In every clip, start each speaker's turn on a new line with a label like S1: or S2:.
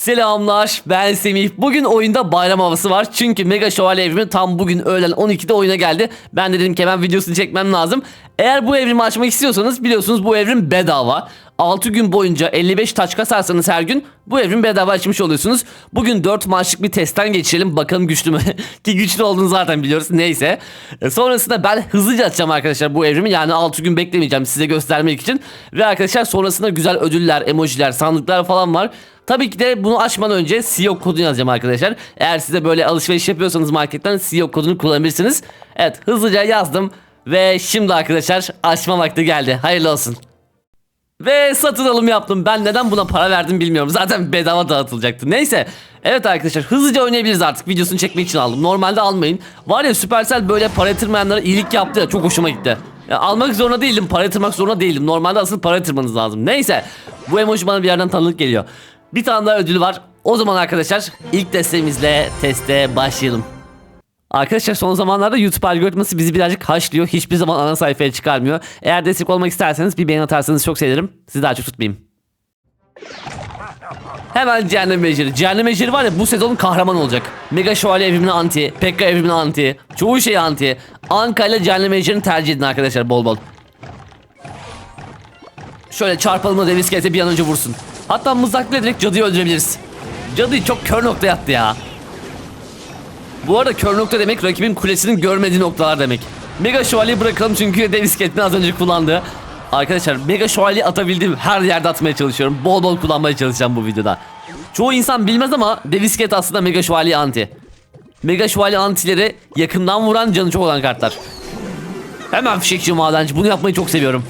S1: Selamlar ben Semih. Bugün oyunda bayram havası var. Çünkü Mega Şövalye evrimi tam bugün öğlen 12'de oyuna geldi. Ben de dedim ki hemen videosunu çekmem lazım. Eğer bu evrimi açmak istiyorsanız biliyorsunuz bu evrim bedava. 6 gün boyunca 55 taç kasarsanız her gün bu evrim bedava açmış oluyorsunuz. Bugün 4 maçlık bir testten geçirelim bakalım güçlü mü? Ki güçlü olduğunu zaten biliyoruz neyse. E, Sonrasında ben hızlıca açacağım arkadaşlar bu evrimi. Yani 6 gün beklemeyeceğim size göstermek için. Ve arkadaşlar sonrasında güzel ödüller, emojiler, sandıklar falan var. Tabii ki de bunu açmadan önce CEO kodunu yazacağım arkadaşlar. Eğer size böyle alışveriş yapıyorsanız marketten CEO kodunu kullanabilirsiniz. Evet hızlıca yazdım. Ve şimdi arkadaşlar açma vakti geldi. Hayırlı olsun. Ve satın alım yaptım. Ben neden buna para verdim bilmiyorum. Zaten bedava dağıtılacaktı. Neyse. Evet arkadaşlar hızlıca oynayabiliriz artık. Videosunu çekmek için aldım. Normalde almayın. Var ya Supercell böyle para yatırmayanlara iyilik yaptı ya. Çok hoşuma gitti. Ya, almak zorunda değildim. Para yatırmak zorunda değildim. Normalde asıl para yatırmanız lazım. Neyse. Bu emoji bana bir yerden tanıdık geliyor. Bir tane daha ödül var. O zaman arkadaşlar ilk destemizle teste başlayalım. Arkadaşlar son zamanlarda YouTube algoritması bizi birazcık haşlıyor. Hiçbir zaman ana sayfaya çıkarmıyor. Eğer destek olmak isterseniz bir beğeni atarsanız çok sevinirim. Sizi daha çok tutmayayım. Hemen Cehennem Meciri. Cehennem Meciri var ya bu sezonun kahramanı olacak. Mega Şövalye evrimine anti, Pekka evrimine anti, çoğu şey anti. Anka ile Cehennem Meciri'ni tercih edin arkadaşlar bol bol. Şöyle çarpalım da dev bir an önce vursun. Hatta mızrakla direkt cadıyı öldürebiliriz. Cadıyı çok kör noktaya attı ya. Bu arada kör nokta demek rakibin kulesinin görmediği noktalar demek. Mega şövalyeyi bırakalım çünkü dev iskeletini az önce kullandı. Arkadaşlar mega şövalye atabildiğim her yerde atmaya çalışıyorum. Bol bol kullanmaya çalışacağım bu videoda. Çoğu insan bilmez ama dev iskelet aslında mega şövalye anti. Mega şövalye antileri yakından vuran canı çok olan kartlar. Hemen fişekçi madenci bunu yapmayı çok seviyorum.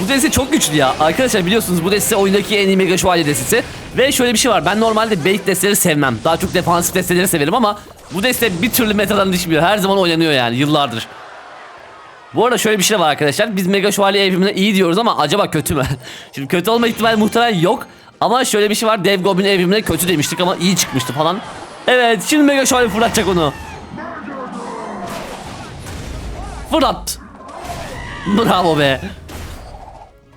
S1: Bu deste çok güçlü ya. Arkadaşlar biliyorsunuz bu deste oyundaki en iyi mega şövalye destesi. Ve şöyle bir şey var. Ben normalde bait desteleri sevmem. Daha çok defansif desteleri severim ama bu deste bir türlü metadan düşmüyor. Her zaman oynanıyor yani yıllardır. Bu arada şöyle bir şey var arkadaşlar. Biz mega şövalye evrimine iyi diyoruz ama acaba kötü mü? Şimdi kötü olma ihtimali muhtemelen yok. Ama şöyle bir şey var. Dev Goblin evrimine kötü demiştik ama iyi çıkmıştı falan. Evet şimdi mega şövalye fırlatacak onu. Fırlat. Bravo be.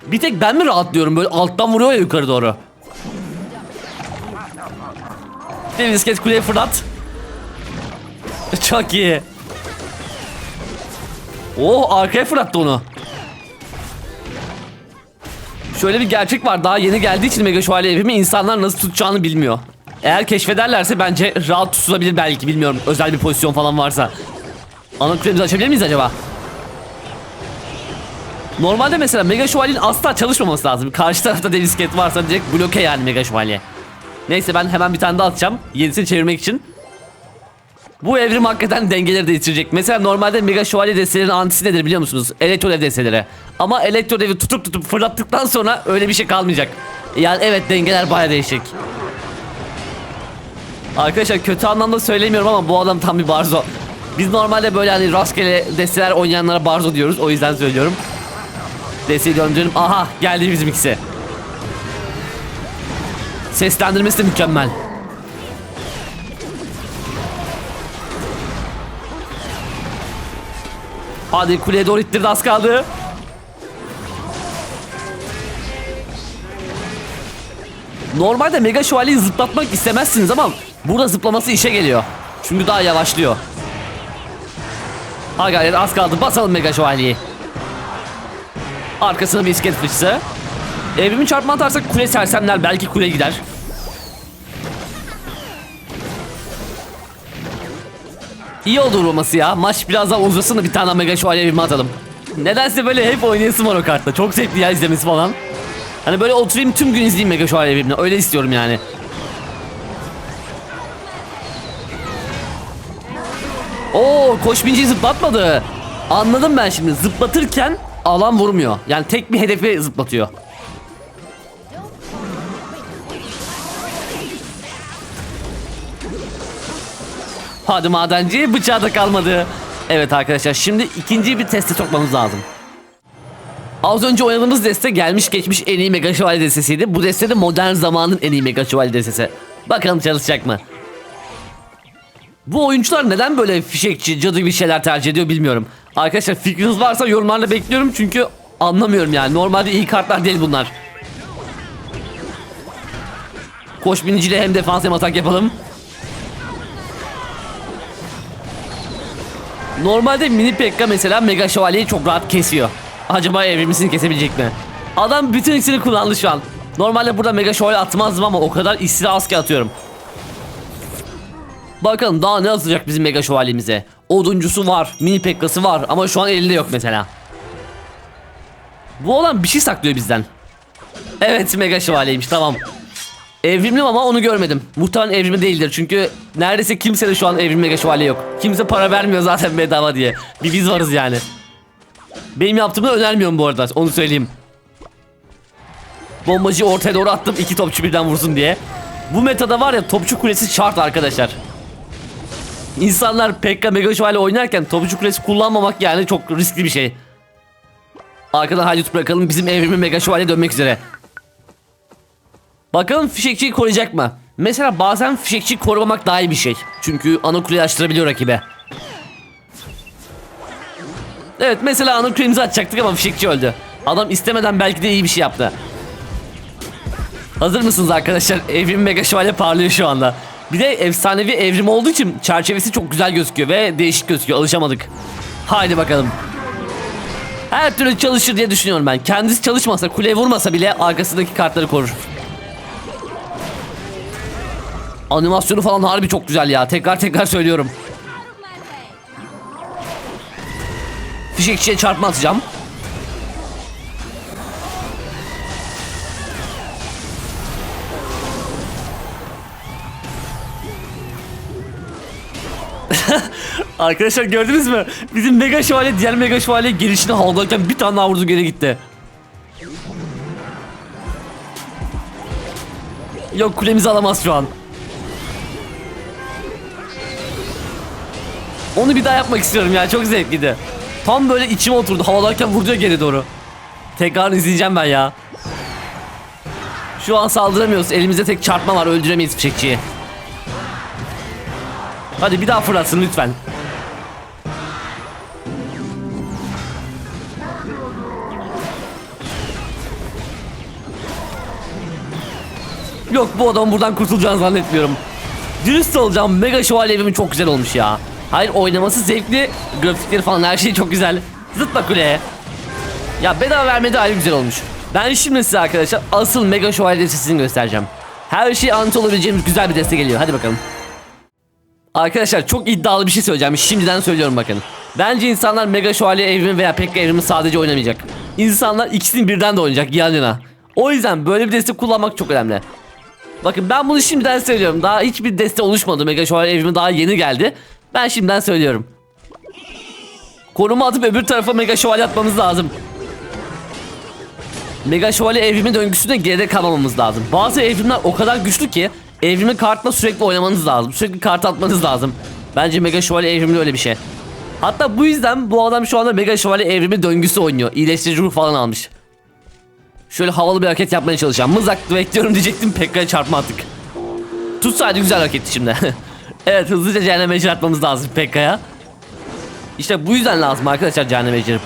S1: Bir tek ben mi rahatlıyorum böyle alttan vuruyor ya yukarı doğru. Dev iskelet kuleye fırlat. Çok iyi. Oo arkaya fırlattı onu. Şöyle bir gerçek var daha yeni geldiği için Mega Şövalye evrimi insanlar nasıl tutacağını bilmiyor. Eğer keşfederlerse bence rahat tutulabilir belki bilmiyorum özel bir pozisyon falan varsa. Ana kulemizi açabilir miyiz acaba? Normalde mesela Mega Şövalye'nin asla çalışmaması lazım. Karşı tarafta dev iskelet varsa direkt bloke yani Mega Şövalye. Neyse ben hemen bir tane daha atacağım. Yenisini çevirmek için. Bu evrim hakikaten dengeleri değiştirecek. Mesela normalde Mega Şövalye destelerinin antisi nedir biliyor musunuz? Elektrodev desteleri. Ama Elektrodev'i tutup tutup fırlattıktan sonra öyle bir şey kalmayacak. Yani evet dengeler baya değişecek. Arkadaşlar kötü anlamda söylemiyorum ama bu adam tam bir barzo. Biz normalde böyle hani rastgele desteler oynayanlara barzo diyoruz. O yüzden söylüyorum. Desteği döndürelim. Aha geldi bizim ikisi. Seslendirmesi de mükemmel. Hadi kuleye doğru ittirdi az kaldı. Normalde Mega Şövalyeyi zıplatmak istemezsiniz ama burada zıplaması işe geliyor. Çünkü daha yavaşlıyor. Ha gayret az kaldı basalım Mega Şövalyeyi. Arkasına bir iskelet. Evrimi çarpma atarsak kule sersemler belki kule gider. İyi oldu vurması ya. Maç biraz daha uzasın da bir tane mega şövalye evrimi atalım. Nedense böyle hep oynayasım var o kartta. Çok zevkli ya izlemesi falan. Hani böyle oturayım tüm gün izleyeyim mega şövalye evrimini. Öyle istiyorum yani. Oo koş binciyi zıplatmadı. Anladım ben şimdi. Zıplatırken alan vurmuyor. Yani tek bir hedefi zıplatıyor. Hadi madenci bıçağı da kalmadı. Evet arkadaşlar şimdi ikinci bir teste sokmamız lazım. Az önce oynadığımız deste gelmiş geçmiş en iyi Mega Şövalye destesiydi. Bu deste de modern zamanın en iyi Mega Şövalye destesi. Bakalım çalışacak mı? Bu oyuncular neden böyle fişekçi, cadı bir şeyler tercih ediyor bilmiyorum. Arkadaşlar fikriniz varsa yorumlarda bekliyorum çünkü anlamıyorum yani. Normalde iyi kartlar değil bunlar. Koş biniciyle hem defans hem atak yapalım. Normalde mini Pekka mesela Mega Şövalye'yi çok rahat kesiyor. Acaba evrimizini kesebilecek mi? Adam bütün ikisini kullandı şu an. Normalde burada Mega Şövalye atmazdım ama o kadar istila asker atıyorum. Bakalım daha ne atacak bizim Mega Şövalyemize. Oduncusu var, mini Pekka'sı var ama şu an elinde yok mesela. Bu olan bir şey saklıyor bizden. Evet Mega Şövalyeymiş tamam. Evrimli ama onu görmedim. Muhtemelen evrimli değildir çünkü neredeyse kimse de şu an evrimli Mega Şövalye yok. Kimse para vermiyor zaten bedava diye. Bir biz varız yani. Benim yaptığımı önermiyorum bu arada onu söyleyeyim. Bombacıyı ortaya doğru attım iki topçu birden vursun diye. Bu metada var ya topçu kulesi şart arkadaşlar. İnsanlar Pekka Mega Şövalye oynarken topçu kulesi kullanmamak yani çok riskli bir şey. Arkadan haydut bırakalım bizim evrimi Mega Şövalye dönmek üzere. Bakalım fişekçiyi koruyacak mı? Mesela bazen fişekçiyi korumamak daha iyi bir şey. Çünkü ana kuleyi açtırabiliyor rakibe. Evet mesela ana kulemizi açacaktık ama fişekçi öldü. Adam istemeden belki de iyi bir şey yaptı. Hazır mısınız arkadaşlar? Evrim Mega Şövalye parlıyor şu anda. Bir de efsanevi evrim olduğu için çerçevesi çok güzel gözüküyor ve değişik gözüküyor. Alışamadık. Haydi bakalım. Her türlü çalışır diye düşünüyorum ben. Kendisi çalışmasa, kuleye vurmasa bile arkasındaki kartları korur. Animasyonu falan harbi çok güzel ya. Tekrar tekrar söylüyorum. Fişekçiye çarpma atacağım. Arkadaşlar gördünüz mü? Bizim Mega Şövalye diğer Mega Şövalye gelişine havadayken bir tane daha vurdu geri gitti. Yok kulemizi alamaz şu an. Onu bir daha yapmak istiyorum ya çok zevkliydi. Tam böyle içime oturdu havalarken vurdu geri doğru. Tekrar izleyeceğim ben ya. Şu an saldıramıyoruz elimizde tek çarpma var öldüremeyiz fişekçiyi. Hadi bir daha fırlatsın lütfen. Yok bu adam buradan kurtulacağını zannetmiyorum. Dürüst olacağım Mega Şövalye evimi çok güzel olmuş ya. Hayır oynaması zevkli, grafikleri falan her şey çok güzel. Zıpla kuleye. Ya bedava vermedi ayrı güzel olmuş. Ben şimdi size arkadaşlar asıl Mega Şövalye destesini göstereceğim. Her şey anti olabileceğimiz güzel bir deste geliyor. Hadi bakalım. Arkadaşlar çok iddialı bir şey söyleyeceğim. Şimdiden söylüyorum bakın. Bence insanlar Mega Şövalye evrimi veya Pekka evrimi sadece oynamayacak. İnsanlar ikisini birden de oynayacak yan yana. O yüzden böyle bir deste kullanmak çok önemli. Bakın ben bunu şimdiden söylüyorum. Daha hiçbir deste oluşmadı. Mega Şövalye evrimi daha yeni geldi. Ben şimdiden söylüyorum. Konuma atıp öbür tarafa Mega Şövalye atmamız lazım. Mega Şövalye evrimi döngüsünde geride kalmamamız lazım. Bazı evrimler o kadar güçlü ki evrimi kartla sürekli oynamanız lazım. Sürekli kart atmanız lazım. Bence Mega Şövalye evrimi öyle bir şey. Hatta bu yüzden bu adam şu anda Mega Şövalye evrimi döngüsü oynuyor. İyileştirici ruh falan almış. Şöyle havalı bir hareket yapmaya çalışacağım. Mızrak bekliyorum diyecektim. Pekka'ya çarpma attık. Tutsaydı güzel hareketti şimdi. evet hızlıca cehennem ejder atmamız lazım Pekka'ya. İşte bu yüzden lazım arkadaşlar cehennem ejderi.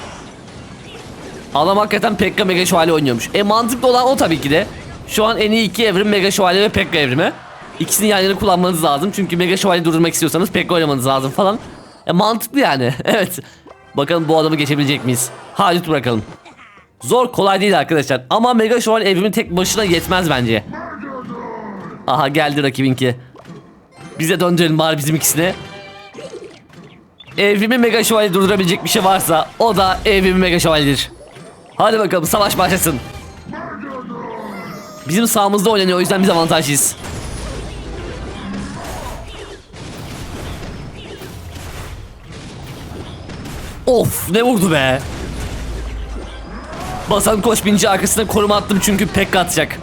S1: Adam hakikaten Pekka Mega Şövalye oynuyormuş. E mantıklı olan o tabii ki de. Şu an en iyi iki evrim Mega Şövalye ve Pekka evrimi. İkisini yan yana kullanmanız lazım. Çünkü Mega Şövalye durdurmak istiyorsanız Pekka oynamanız lazım falan. E mantıklı yani. evet. Bakalım bu adamı geçebilecek miyiz? Hadi bırakalım. Zor kolay değil arkadaşlar. Ama Mega Şövalye evrimi tek başına yetmez bence. Aha geldi rakibinki. Bize döndürelim bari bizim ikisine. Evrimi Mega Şövalye durdurabilecek bir şey varsa o da evrimi Mega Şövalye'dir. Hadi bakalım savaş başlasın. Bizim sağımızda oynanıyor o yüzden biz avantajlıyız. Of ne vurdu be. Basan koş binci arkasına koruma attım çünkü pek atacak.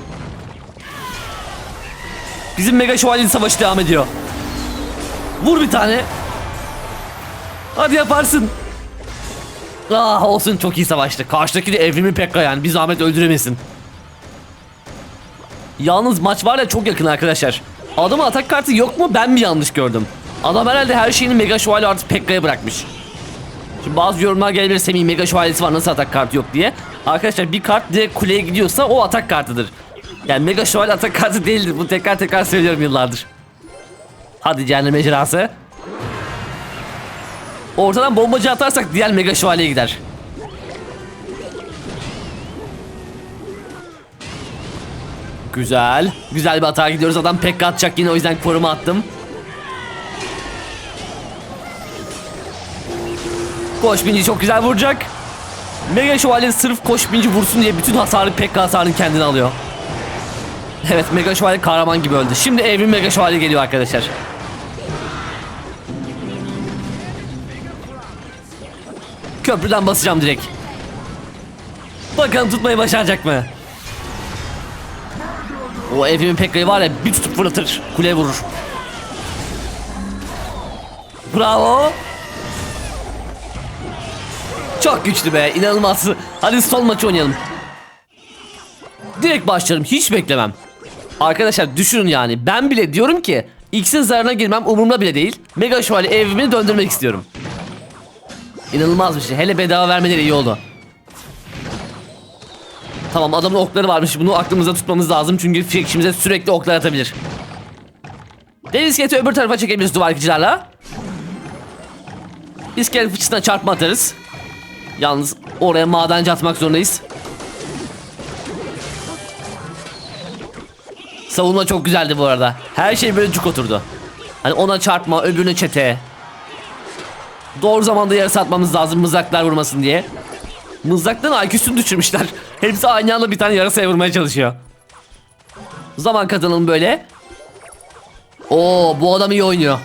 S1: Bizim mega şövalye savaşı devam ediyor. Vur bir tane. Hadi yaparsın. Ah olsun çok iyi savaştı. Karşıdaki de evrimi Pekka yani bir zahmet öldüremesin. Yalnız maç var ya çok yakın arkadaşlar. Adamın atak kartı yok mu ben mi yanlış gördüm? Adam herhalde her şeyini Mega Şövalye artı Pekka'ya bırakmış. Şimdi bazı yorumlar gelebilir Semih Mega Şövalyesi var nasıl atak kartı yok diye. Arkadaşlar bir kart direkt kuleye gidiyorsa o atak kartıdır. Yani Mega Şövalye atak kartı değildir. Bunu tekrar tekrar söylüyorum yıllardır. Hadi cehennem ejderhası. Ortadan bombacı atarsak diğer Mega Şövalye gider. Güzel. Güzel bir atağa gidiyoruz. Adam pek atacak yine o yüzden koruma attım. Koş binci çok güzel vuracak. Mega Şövalye sırf koş binci vursun diye bütün hasarı pek hasarını kendine alıyor. Evet Mega Şövalye kahraman gibi öldü. Şimdi evrim Mega Şövalye geliyor arkadaşlar. Köprüden basacağım direkt. Bakalım tutmayı başaracak mı? O evrimin Pekka'yı var ya bir tutup fırlatır. Kuleye vurur. Bravo. Çok güçlü be inanılmaz. Hadi son maçı oynayalım. Direkt başlarım hiç beklemem. Arkadaşlar düşünün yani ben bile diyorum ki X'in zararına girmem umurumda bile değil. Mega Şövalye evrimini döndürmek istiyorum. İnanılmaz bir şey. Hele bedava vermeleri iyi oldu. Tamam adamın okları varmış. Bunu aklımızda tutmamız lazım. Çünkü fişekçimize sürekli oklar atabilir. Deniz iskeleti öbür tarafa çekebiliriz duvar yıkıcılarla. İskelet fıçısına çarpma atarız. Yalnız oraya madenci atmak zorundayız. Savunma çok güzeldi bu arada. Her şey böyle cuk oturdu. Hani ona çarpma, öbürüne çete. Doğru zamanda yarı satmamız lazım mızraklar vurmasın diye. Mızraktan IQ'sunu düşürmüşler. Hepsi aynı anda bir tane yarasaya vurmaya çalışıyor. Zaman kazanalım böyle. Oo bu adam iyi oynuyor.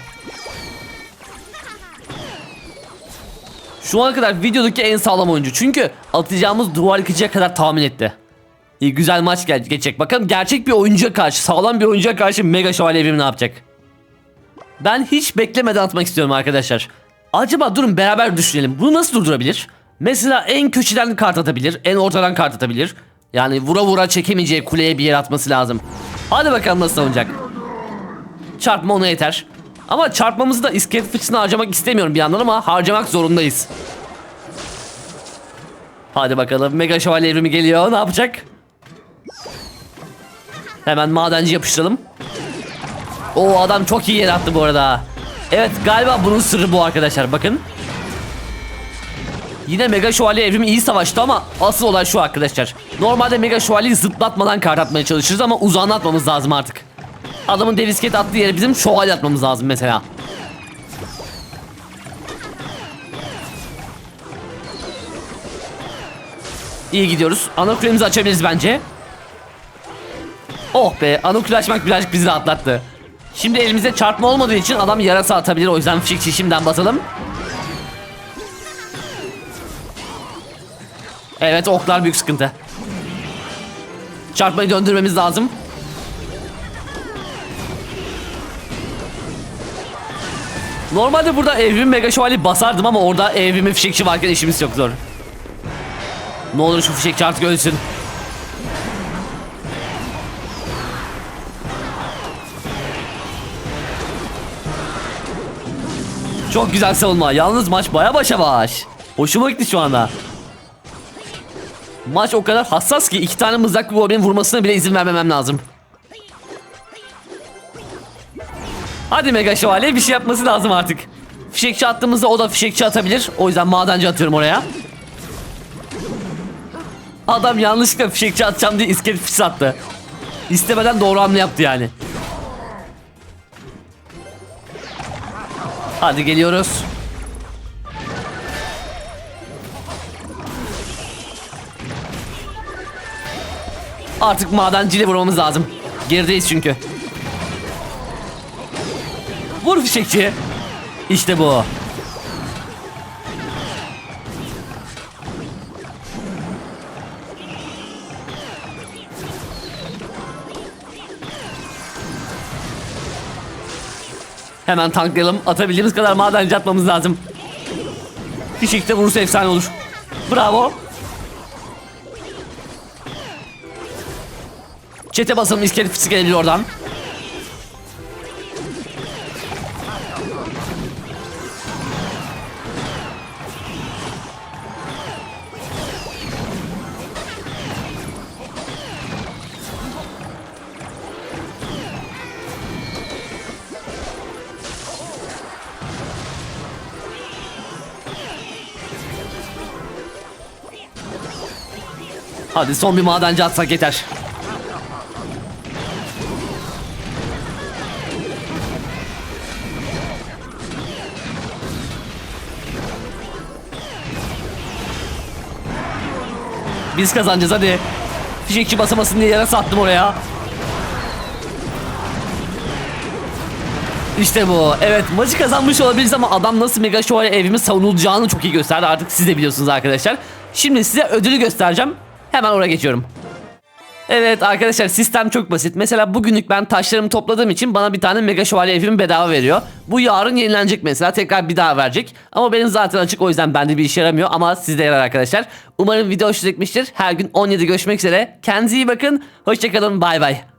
S1: Şu ana kadar videodaki en sağlam oyuncu. Çünkü atacağımız duvar yıkıcıya kadar tahmin etti. İyi güzel maç gel geçecek. Bakalım gerçek bir oyuncuya karşı, sağlam bir oyuncuya karşı Mega Şövalye Evrim ne yapacak? Ben hiç beklemeden atmak istiyorum arkadaşlar. Acaba durun beraber düşünelim. Bunu nasıl durdurabilir? Mesela en köşeden kart atabilir, en ortadan kart atabilir. Yani vura vura çekemeyeceği kuleye bir yer atması lazım. Hadi bakalım nasıl savunacak. Çarpma ona yeter. Ama çarpmamızı da iskelet fıçısına harcamak istemiyorum bir yandan ama harcamak zorundayız. Hadi bakalım Mega Şövalye evrimi geliyor. Ne yapacak? Hemen madenci yapıştıralım. O adam çok iyi yer attı bu arada. Evet galiba bunun sırrı bu arkadaşlar bakın. Yine Mega Şövalye evrimi iyi savaştı ama asıl olay şu arkadaşlar. Normalde Mega Şövalyeyi zıplatmadan kart atmaya çalışırız ama uzağına atmamız lazım artık. Adamın dev iskelet attığı yere bizim şövalye atmamız lazım mesela. İyi gidiyoruz. Ana açabiliriz bence. Oh be ana açmak birazcık bizi rahatlattı. Şimdi elimizde çarpma olmadığı için adam yarasa atabilir. O yüzden fişekçi şimdiden basalım. Evet oklar büyük sıkıntı. Çarpmayı döndürmemiz lazım. Normalde burada evrim mega şövalye basardım ama orada evrimi fişekçi varken işimiz çok zor. Ne olur şu fişekçi artık ölsün. Çok güzel savunma. Yalnız maç baya başa baş. Hoşuma gitti şu anda. Maç o kadar hassas ki iki tane mızraklı Wolverine vurmasına bile izin vermemem lazım. Hadi Mega Şövalye bir şey yapması lazım artık. Fişekçi attığımızda o da fişekçi atabilir. O yüzden madenci atıyorum oraya. Adam yanlışlıkla fişekçi atacağım diye iskelet fişi attı. İstemeden doğru hamle yaptı yani. Hadi geliyoruz. Artık madenciyle vurmamız lazım. Gerideyiz çünkü. Vur fişekçi. İşte bu. Hemen tanklayalım. Atabildiğimiz kadar madenci atmamız lazım. Fişekte vurursa efsane olur. Bravo. Çete basalım iskelet fıçısı gelebilir oradan. Hadi son bir madenci atsak yeter. Biz kazanacağız hadi. Fişekçi basamasın diye yere sattım oraya. İşte bu. Evet maçı kazanmış olabiliriz ama adam nasıl Mega Şövalye evimiz savunulacağını çok iyi gösterdi. Artık siz de biliyorsunuz arkadaşlar. Şimdi size ödülü göstereceğim. Hemen oraya geçiyorum. Evet arkadaşlar sistem çok basit. Mesela bugünlük ben taşlarımı topladığım için bana bir tane Mega Şövalye evimi bedava veriyor. Bu yarın yenilenecek mesela tekrar bir daha verecek. Ama benim zaten açık o yüzden bende bir işe yaramıyor ama sizde yarar arkadaşlar. Umarım video hoşunuza gitmiştir. Her gün 17 görüşmek üzere. Kendinize iyi bakın. Hoşçakalın bay bay.